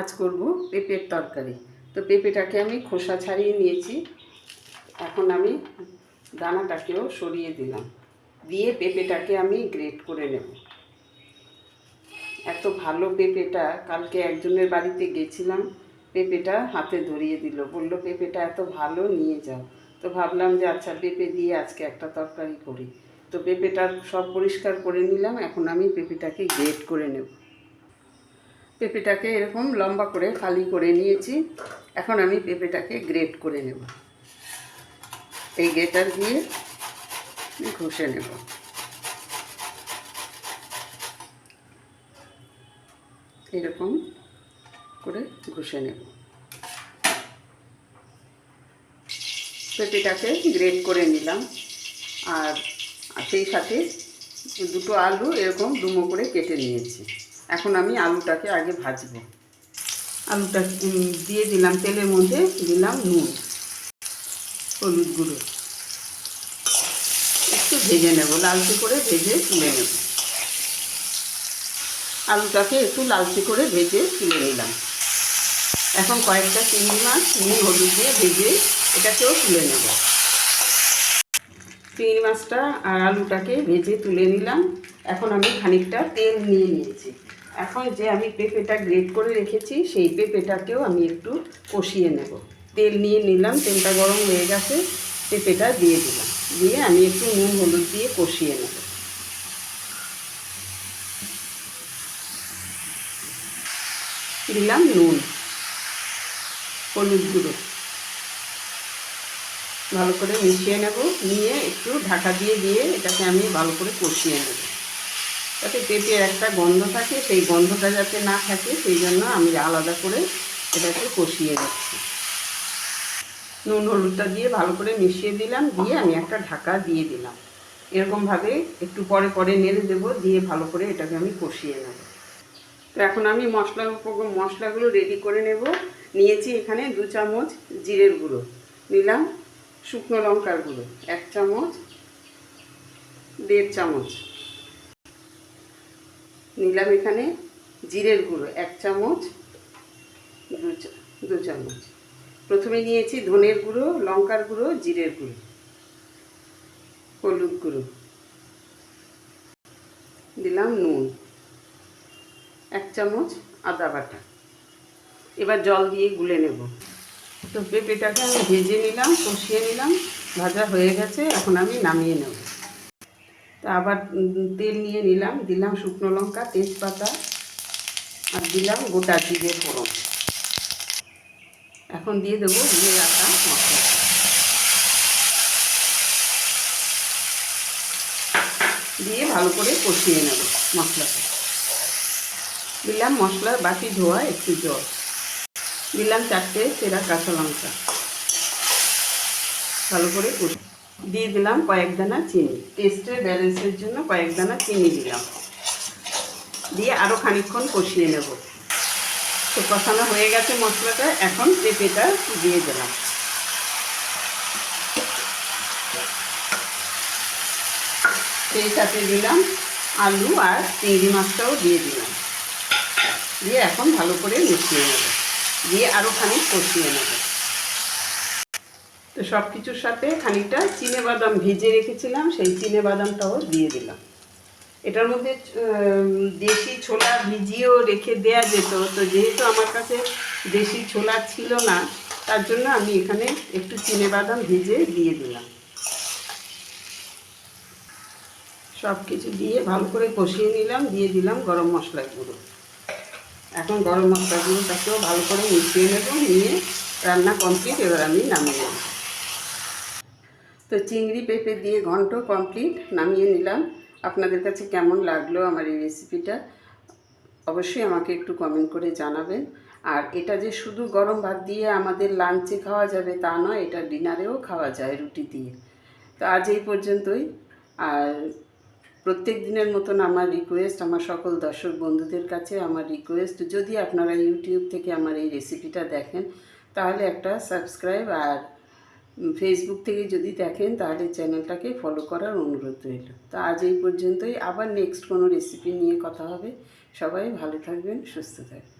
আজ করব পেঁপের তরকারি। তো পেঁপেটাকে আমি খোসা ছাড়িয়ে নিয়েছি। এখন আমি দানাটাকেও সরিয়ে দিলাম। দিয়ে পেঁপেটাকে আমি গ্রেট করে নেব। এত ভালো পেঁপেটা, কালকে একজনের বাড়িতে গেছিলাম, পেঁপেটা হাতে ধরিয়ে দিল। বলল, পেঁপেটা এত ভালো, নিয়ে যাও। তো ভাবলাম যে আচ্ছা পেঁপে দিয়ে আজকে একটা তরকারি করি। তো পেঁপেটা সব পরিষ্কার করে নিলাম। এখন আমি পেঁপেটাকে গ্রেট করে নেব। পেঁপেটাকে এরকম লম্বা করে ফালি করে নিয়েছি। এখন আমি পেঁপেটাকে গ্রেট করে নেব। এই গ্রেটার দিয়ে ঘষে নেব। এরকম করে ঘষে নেব। পেঁপেটাকে গ্রেট করে নিলাম। আর সেই সাথে দুটো আলু এরকম ডুমো করে কেটে নিয়েছি। এখন আমি আলুটাকে আগে ভাজবো। আলুটা দিয়ে দিলাম, তেলের মধ্যে দিলাম নুন, হলুদ গুঁড়ো। একটু ভেজে নেব, লালচে করে ভেজে তুলে নেব। আলুটাকে একটু লালচে করে ভেজে তুলে নিলাম। এখন কয়েকটা চিংড়ি মাছ নুন হলুদ দিয়ে ভেজে এটাকেও তুলে নেব। চিংড়ি মাছটা আর আলুটাকে ভেজে তুলে নিলাম। এখন আমি খানিকটা তেল নিয়ে নিয়েছি। এখন যে আমি পেঁপেটা গ্রেট করে রেখেছি, সেই পেঁপেটাকেও আমি একটু কষিয়ে নেব। তেল নিয়ে নিলাম, তেলটা গরম হয়ে গেছে, পেঁপেটা দিয়ে দিলাম। দিয়ে আমি একটু নুন, হলুদ দিয়ে কষিয়ে নেব। দিলাম নুন, হলুদ গুঁড়ো। ভালো করে মিশিয়ে নেব, নিয়ে একটু ঢাকা দিয়ে দিয়ে এটাকে আমি ভালো করে কষিয়ে নেব। যাতে পেঁপের একটা গন্ধ থাকে, সেই গন্ধটা যাতে না থাকে, সেই জন্য আমি আলাদা করে এটাকে কষিয়ে নিচ্ছি। নুন, হলুদটা দিয়ে ভালো করে মিশিয়ে দিলাম, দিয়ে আমি একটা ঢাকা দিয়ে দিলাম। এরকমভাবে একটু পরে পরে নেড়ে দেবো, দিয়ে ভালো করে এটাকে আমি কষিয়ে নেব। তো এখন আমি মশলা মশলাগুলো রেডি করে নেব। নিয়েছি এখানে দু চামচ জিরের গুঁড়ো। নিলাম শুকনো লঙ্কার গুঁড়ো, এক চামচ, দেড় চামচ। নিলাম এখানে জিরের গুঁড়ো, এক চামচ, দু চামচ। প্রথমে নিয়েছি ধনের গুঁড়ো, লঙ্কার গুঁড়ো, জিরের গুঁড়ো, হলুদ গুঁড়ো। দিলাম নুন, এক চামচ আদা বাটা। এবার জল দিয়ে গুলে নেব। তো পেঁপেটাকে আমি ভেজে নিলাম, কষিয়ে নিলাম, ভাজা হয়ে গেছে, এখন আমি নামিয়ে নেব। তা আবার তেল নিয়ে নিলাম, দিলাম শুকনো লঙ্কা, তেজপাতা, আর দিলাম গোটা জিরে ফোড়ন। এখন দিয়ে দেবো দিয়ে রাখা মশলা। দিয়ে ভালো করে কষিয়ে নেব মশলাটা। দিলাম মশলার বাটি ধোয়া, একটু জল। দিলাম চারটে সেরা কাঁচা লঙ্কা। ভালো করে কষি দিয়ে দিলাম কয়েক দানা চিনি। টেস্টের ব্যালেন্সের জন্য কয়েক দানা চিনি দিলাম। দিয়ে আরও খানিকক্ষণ কষিয়ে নেব। তো কষানো হয়ে গেছে মশলাটা, এখন পেঁপেটা দিয়ে দিলাম। সেই সাথে দিলাম আলু আর চিংড়ি মাছটাও দিয়ে দিলাম। দিয়ে এখন ভালো করে মিশিয়ে নেব। দিয়ে আরও খানিক কষিয়ে নেব। তো সব কিছুর সাথে খানিকটা চিনে বাদাম ভেজে রেখেছিলাম, সেই চিনে বাদামটাও দিয়ে দিলাম। এটার মধ্যে দেশি ছোলা ভিজিয়েও রেখে দেয়া যেত, তো যেহেতু আমার কাছে দেশি ছোলা ছিল না, তার জন্য আমি এখানে একটু চিনে বাদাম ভেজে দিয়ে দিলাম। সব কিছু দিয়ে ভালো করে কষিয়ে নিলাম, দিয়ে দিলাম গরম মশলা গুঁড়ো। এখন গরম মশলা গুঁড়োটাকেও ভালো করে মিশিয়ে নেব, নিয়ে রান্না কমপ্লিট, এবার আমি নামিয়ে নেব। তো চিংড়ি পেঁপে দিয়ে ঘন্ট কমপ্লিট নামিয়ে নিলাম। আপনাদের কাছে কেমন লাগল আমার এই রেসিপিটা অবশ্যই আমাকে একটু কমেন্ট করে জানাবেন। আর এটা যে শুধু গরম ভাত দিয়ে আমাদের লাঞ্চে খাওয়া যাবে তা নয়, এটা ডিনারেও খাওয়া যায় রুটি দিয়ে। তো আজ এই পর্যন্তই। আর প্রত্যেক দিনের মতন আমার রিকোয়েস্ট আমার সকল দর্শক বন্ধুদের কাছে আমার রিকোয়েস্ট যদি আপনারা ইউটিউব থেকে আমার এই রেসিপিটা দেখেন, তাহলে একটা সাবস্ক্রাইব আর ফেসবুক থেকে যদি দেখেন, তাহলে চ্যানেলটাকে ফলো করার অনুরোধ রইল। তো আজ এই পর্যন্তই। আবার নেক্সট কোনো রেসিপি নিয়ে কথা হবে। সবাই ভালো থাকবেন, সুস্থ থাকবেন।